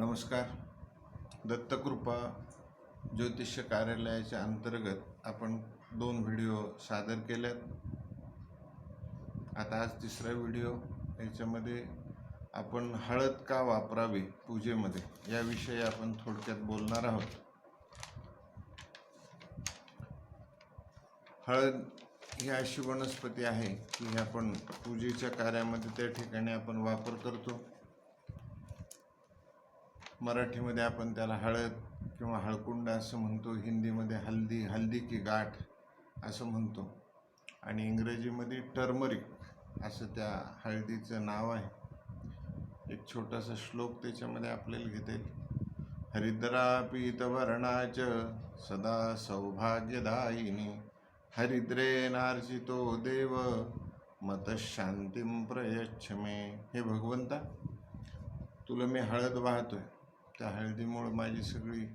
नमस्कार. दत्तकृपा ज्योतिष्य कार्यालयाच्या अंतर्गत आपण दोन व्हिडिओ सादर केल्यात. आता आज तिसरा व्हिडिओ. याच्यामध्ये आपण हळद का वापरावी पूजेमध्ये? याविषयी आपण थोडक्यात बोलणार आहोत. हळद ही अशी वनस्पती आहे की आपण पूजेच्या कार्यामध्ये त्या ठिकाणी आपण वापर करतो. मराठीमध्ये आपण त्याला हळद किंवा हळकुंड असं म्हणतो हिंदीमध्ये हल्दी हल्दी की गाठ असं म्हणतो. आणि इंग्रजीमध्ये टर्मरिक असं त्या हळदीचं नाव आहे. एक छोटासा श्लोक त्याच्यामध्ये आपल्याला घेता येईल. हरिद्रा पीतवर्णाच सदा सौभाग्यदायिनी हरिद्रे नार्जितो देव मतशांतीम प्रयच्छ मे हे भगवंता तुला मी हळद वाहतोय. त्या हळदीमुळं माझी सगळी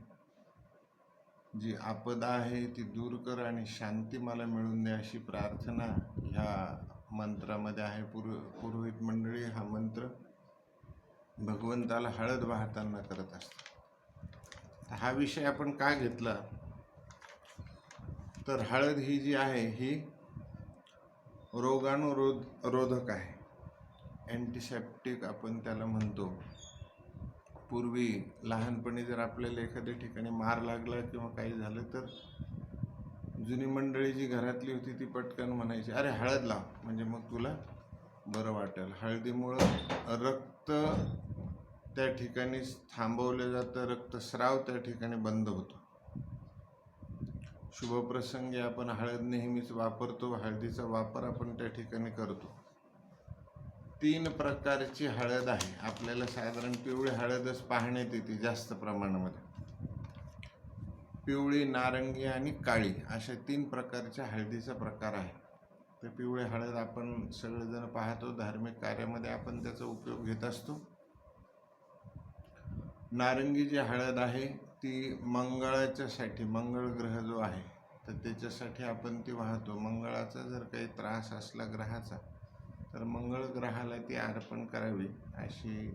जी आपदा आहे ती दूर कर आणि शांती मला मिळून द्या अशी प्रार्थना ह्या मंत्रामध्ये आहे. पूर्व पुरोहित मंडळी हा मंत्र भगवंताला हळद वाहताना करत असतात हा विषय आपण का घेतला? तर हळद ही जी आहे ही रोगाणुरोध रोधक आहे. अँटीसेप्टिक आपण त्याला म्हणतो. पूर्वी लहानपणी जर आपल्याला एखाद्या ठिकाणी मार लागला किंवा काही झालं तर जुनी मंडळी जी घरातली होती ती पटकन म्हणायची अरे हळद लाव. म्हणजे मग तुला बरं वाटेल. हळदीमुळं रक्त त्या ठिकाणी थांबवलं जातं रक्तस्राव त्या ठिकाणी बंद होतो. शुभप्रसंगी आपण हळद नेहमीच वापरतो हळदीचा वापर आपण त्या ठिकाणी करतो. तीन प्रकारची हळद आहे. आपल्याला साधारण पिवळी हळदच पाहण्यात येते जास्त प्रमाणामध्ये. पिवळी नारंगी आणि काळी अशा तीन प्रकारच्या हळदीचा प्रकार आहे. तर पिवळी हळद आपण सगळेजण पाहतो. धार्मिक कार्यामध्ये आपण त्याचा उपयोग घेत असतो. नारंगी जी हळद आहे ती मंगळाच्यासाठी मंगळ ग्रह जो आहे तर त्याच्यासाठी आपण ती वाहतो. मंगळाचा जर काही त्रास असला ग्रहाचा तर मंगळ ग्रहाला ती अर्पण करावी अशी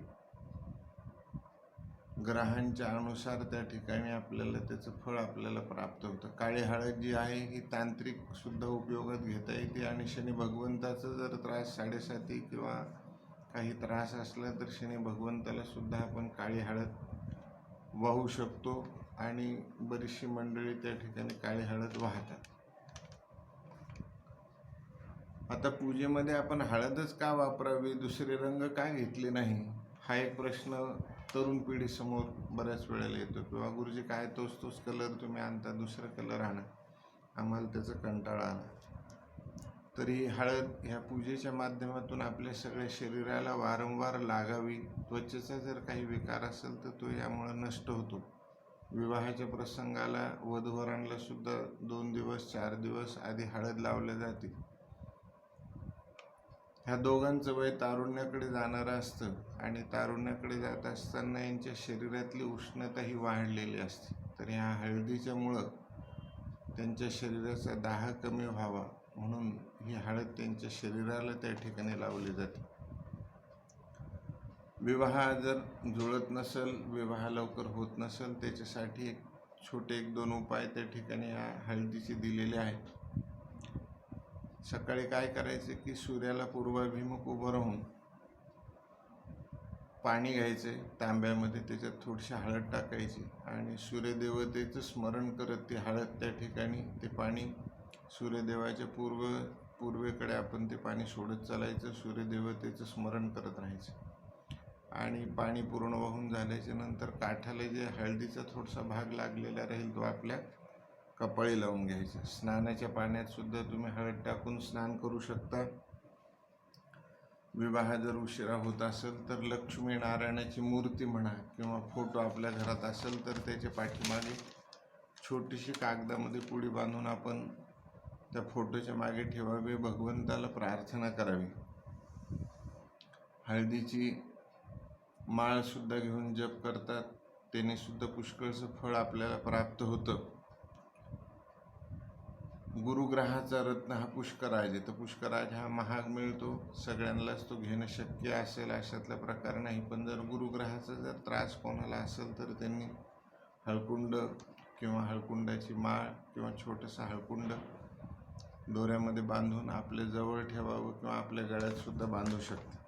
ग्रहांच्या अनुसार त्या ठिकाणी आपल्याला त्याचं फळ आपल्याला प्राप्त होतं. काळी हळद जी आहे ही तांत्रिक सुद्धा उपयोगात घेता येते आणि शनी भगवंताचा जर त्रास साडेसाती किंवा काही त्रास असला तर शनी भगवंताला सुद्धा आपण काळी हळद वाहू शकतो आणि बरीचशी मंडळी त्या ठिकाणी काळी हळद वाहतात. आता पूजेमध्ये आपण हळदच का वापरावी? दुसरे रंग का घेतले नाही? हा एक प्रश्न तरुण पिढीसमोर बऱ्याच वेळेला येतो. किंवा गुरुजी काय तोच तोच कलर तुम्ही आणता? दुसरा कलर आणा. आम्हाला त्याचा कंटाळा आला. तरी हळद ह्या पूजेच्या माध्यमातून आपल्या सगळ्या शरीराला वारंवार लागावी. त्वचेचा जर काही विकार असेल तर तो यामुळं नष्ट होतो. विवाहाच्या प्रसंगाला वधूवरांना सुद्धा दोन दिवस चार दिवस आधी हळद लावल्या जाते. ह्या दोघांचं वय तारुण्याकडे जाणारं असतं आणि तारुण्याकडे जात असताना यांच्या शरीरातली उष्णता ही वाढलेली असते. तर ह्या हळदीच्यामुळं त्यांच्या शरीराचा दाह कमी व्हावा म्हणून ही हळद त्यांच्या शरीराला त्या ठिकाणी लावली जाते. विवाह जर जुळत नसेल विवाह लवकर होत नसेल त्याच्यासाठी एक छोटे एक दोन उपाय त्या ठिकाणी हळदीचे दिलेले आहेत. सकाळी काय करायचे की सूर्याला पूर्वाभिमुख उभं राहून पाणी घ्यायचे तांब्यामध्ये त्याच्यात थोडीशी हळद टाकायची आणि सूर्यदेवतेचं स्मरण करत ती हळद त्या ठिकाणी ते पाणी सूर्यदेवाच्या पूर्व पूर्वेकडे आपण ते पाणी सोडत चालायचं सूर्यदेवतेचं स्मरण करत राहायचं. आणि पाणी पूर्ण वाहून झाल्याच्यानंतर काठाला जे हळदीचा थोडासा भाग लागलेला राहील तो आपल्या कपाळी लावून घ्यायचं. स्नानाच्या पाण्यात सुद्धा तुम्ही हळद टाकून स्नान करू शकता. विवाह जर उशिरा होत असेल तर लक्ष्मी नारायणाची मूर्ती म्हणा किंवा फोटो आपल्या घरात असेल तर त्याच्या पाठीमागे छोटीशी कागदामध्ये पुडी बांधून आपण त्या फोटोच्या मागे ठेवावे भगवंताला प्रार्थना करावी. हळदीची माळसुद्धा घेऊन जप करतात. त्याने सुद्धा पुष्कळचं फळ आपल्याला प्राप्त होतं. गुरुग्रहाचा रत्न हा पुष्कराज आहे. तर पुष्कराज हा महाग मिळतो. सगळ्यांनाच तो घेणं शक्य असेल अशातला प्रकार नाही. पण जर गुरुग्रहाचा जर त्रास कोणाला असेल तर त्यांनी हळकुंड किंवा हळकुंडाची माळ किंवा छोटंसं हळकुंड दोऱ्यामध्ये बांधून आपल्या जवळ ठेवावं किंवा आपल्या गळ्यातसुद्धा बांधू शकते.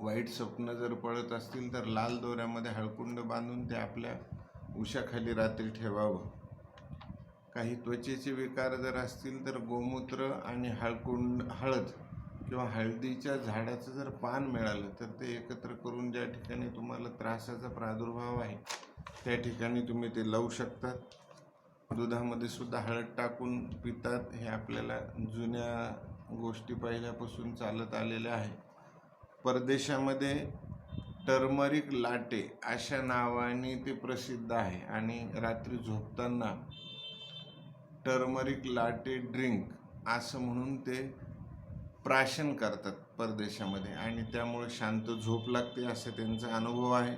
वाईट स्वप्न जर पळत असतील तर लाल दोऱ्यामध्ये हळकुंड बांधून ते आपल्या उशाखाली रात्री ठेवावं. काही त्वचेचे विकार जर असतील तर गोमूत्र आणि हळकुंड हळद किंवा हळदीच्या झाडाचं जर पान मिळालं तर ते एकत्र करून ज्या ठिकाणी तुम्हाला त्रासाचा प्रादुर्भाव आहे त्या ठिकाणी तुम्ही ते लावू शकतात दुधामध्ये सुद्धा हळद टाकून पितात हे आपल्याला जुन्या गोष्टी पहिल्यापासून चालत आलेल्या आहे. परदेशामध्ये टर्मरिक लाटे अशा नावाने ते प्रसिद्ध आहे आणि रात्री झोपताना टर्मरिक लाटे ड्रिंक असं म्हणून ते प्राशन करतात परदेशामध्ये. आणि त्यामुळे शांत झोप लागते असा त्यांचा अनुभव आहे.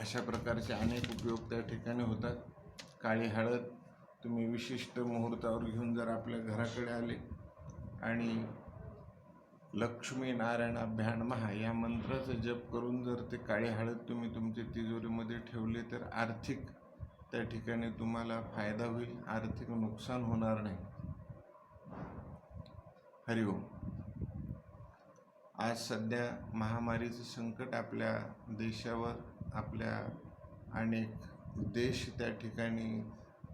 अशा प्रकारचे अनेक उपयोग त्या ठिकाणी होतात. काळी हळद तुम्ही विशिष्ट मुहूर्तावर घेऊन जर आपल्या घराकडे आले आणि लक्ष्मी नारायण अभ्यान महा या मंत्राचा जप करून जर ते काळी हळद तुम्ही तुमच्या तिजोरीमध्ये ठेवले तर आर्थिक त्या ठिकाणी तुम्हाला फायदा होईल आर्थिक नुकसान होणार नाही. हरिओम आज सध्या महामारीचं संकट आपल्या देशावर आपल्या अनेक देश त्या ठिकाणी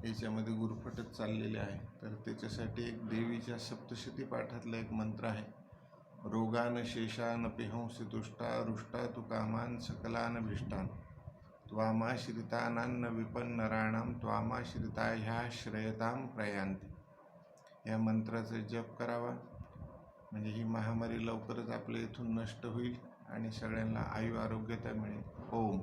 याच्यामध्ये गुरफटत चाललेले आहे तर त्याच्यासाठी एक देवीच्या सप्तशती पाठातला एक मंत्र आहे. रोगान शेषान पिहंसी तुष्टा रुष्टा तुकामान सकलान भिष्टान त्वामाश्रितानान्न विपन्नराणाम त्वामाश्रिता ह्या श्रयताम प्रयांती. या मंत्राचा जप करावा. म्हणजे ही महामारी लवकरच आपल्या इथून नष्ट होईल आणि सगळ्यांना आयु आरोग्यता मिळेल. ओम.